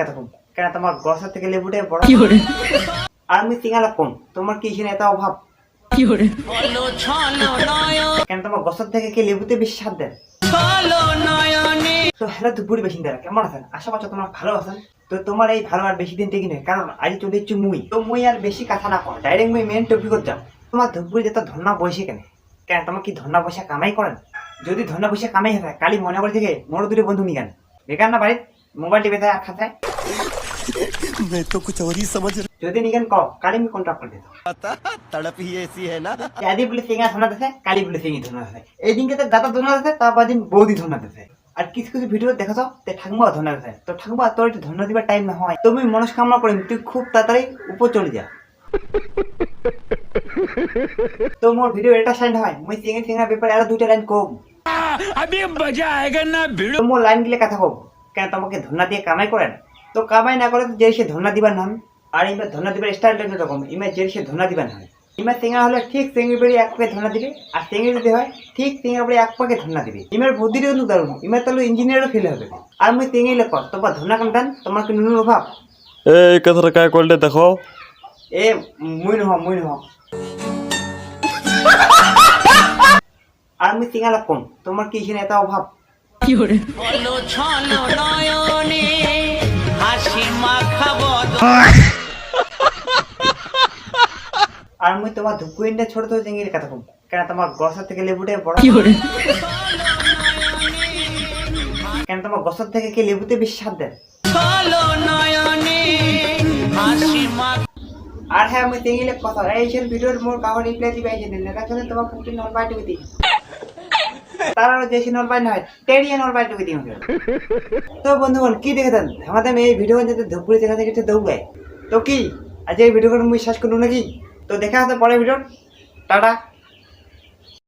কথা কম। কেন তোমার থেকে লেবুটে বড়। আর আমি সিঙ্গালা কম। তোমার কি এখানে এত অভাব? কেন তোমার গসার থেকে কি লেবুতে বেশি স্বাদ দেয়? তো হ্যালো দুপুরি কেমন আছেন? আশা তোমরা ভালো আছেন। তো তোমার এই ভালো আর বেশি দিন থেকে নয় কারণ আজ চলে যাচ্ছি মুই। তো মুই আর বেশি কথা না কর ডাইরেক্ট মুই মেন টপিক যাও তোমার ধুপুরি যেত ধন্না বসে কেন। কেন তোমার কি ধন্না পয়সা কামাই করেন? যদি ধন্না পয়সা কামাই হয় কালি মনে করে থেকে মোর দুটো বন্ধু নিগান বেকার না বাড়ির? মোবাইল টিপে থাকে আর খাতায় मैं तो कुछ और ही समझ যদি নিগান কও কালি আমি কন্ট্রাক্ট করে দিত रहा था तड़प ही ऐसी है ना আদি বলে সিঙ্গা ধনা দিছে কালি বলে সিঙ্গি ধনা দিছে এই দিনকে তো দাদা ধনা দিছে তারপর দিন বৌদি ধনা দিছে আর কিছু কিছু ভিডিও দেখা যাও তে ঠাকুমা ধনা দিছে তো ঠাকুমা তোর একটু ধন্য দিবার টাইম না হয় তুমি মনস্কামনা করিম তুই খুব তাড়াতাড়ি উপর চলে যা তো মোর ভিডিও এটা সেন্ড হয় মুই সিঙ্গি সিঙ্গা ব্যাপারে আরো দুইটা লাইন কম अभी मजा आएगा ना भिड़ो তো মোর লাইন গিলে কথা কব কেন তোমাকে ধন্না দিয়ে কামাই করেন? তো কামাই না করে তো যে সে ধন্না দিবার নাম আর ইমা ধন্না দিবার স্টাইলটা এরকম ইমা যে সে ধন্না দিবার নাম ইমা সিঙ্গা হলে ঠিক সিঙ্গি বেড়ি এক পাকে ধন্না দিবে আর সিঙ্গি যদি হয় ঠিক সিঙ্গা বেড়ি এক পাকে ধন্না দিবে। ইমার বুদ্ধিটা কিন্তু দারুণ। ইমার তাহলে ইঞ্জিনিয়ারও ফেলে হবে। আর মুই সিঙ্গি লেখ তোমার ধন্না কামটান তোমার কি নুনুর অভাব এই কথাটা কায় করলে দেখো? এ মুই নহ মুই নহ। আর মুই সিঙ্গা লাগ কম তোমার কি এখানে এত অভাব আর মুই তোমার ধুকুইন্ডা ছোট তো চিংড়ির কথা কম। কেন তোমার গসা থেকে লেবুটে বড় কেন তোমার গসর থেকে কি লেবুতে বেশি স্বাদ দেয় আর হ্যাঁ আমি তেঙ্গিলে কথা এই ভিডিওর মোর কাবার রিপ্লাই দিবে এই দিন। দেখা গেলে তোমার পুটি নল বাই দিই তার আরও যে নল বাই নয় টেরিয়া নল বাই টুকি দিই তো কি দেখেছেন? আমাদের এই ভিডিও দেখা তো কি, আজ এই ভিডিওটা মুই শেষ করল নাকি? তো দেখা আছে পরে ভিডিও। টাটা।